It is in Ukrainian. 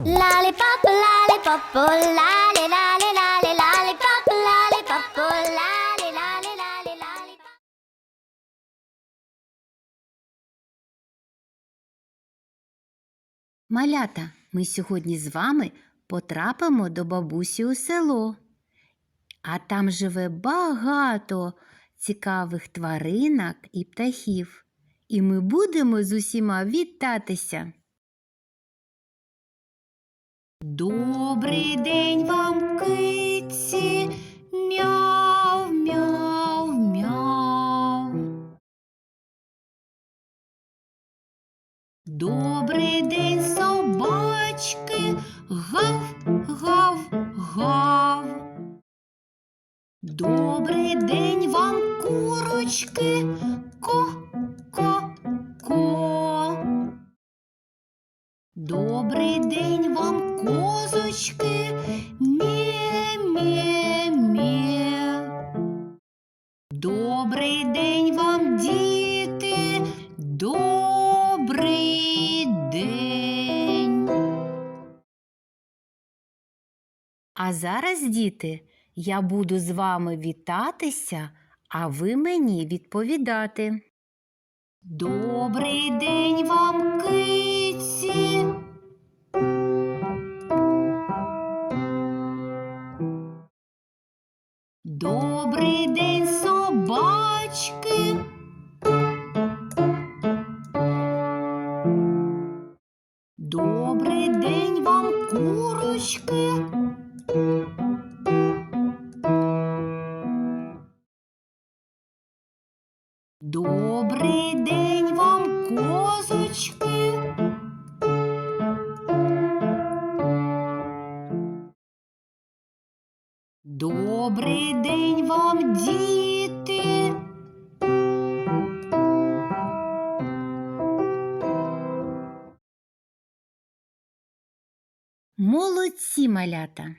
Lollipop, lollipop, oh, lolly, lolly, lolly, oh. Малята, ми сьогодні з вами потрапимо до бабусі у село. А там живе багато цікавих тваринок і птахів. І ми будемо з усіма вітатися. Добрий день вам, киці, мяу, мяу, мяу. Добрий день, собачки, гав, гав, гав. Добрий день вам, курочки, ко, Добрий день вам, козочки, ме. Добрий день вам, діти, добрий день. А зараз, діти, я буду з вами вітатися, а ви мені відповідати. Добрий день вам, киці. Добрий день, собачки. Добрий день вам, курочки. Добрий день вам, козочки. Добрий день вам, діти. Молодці малята.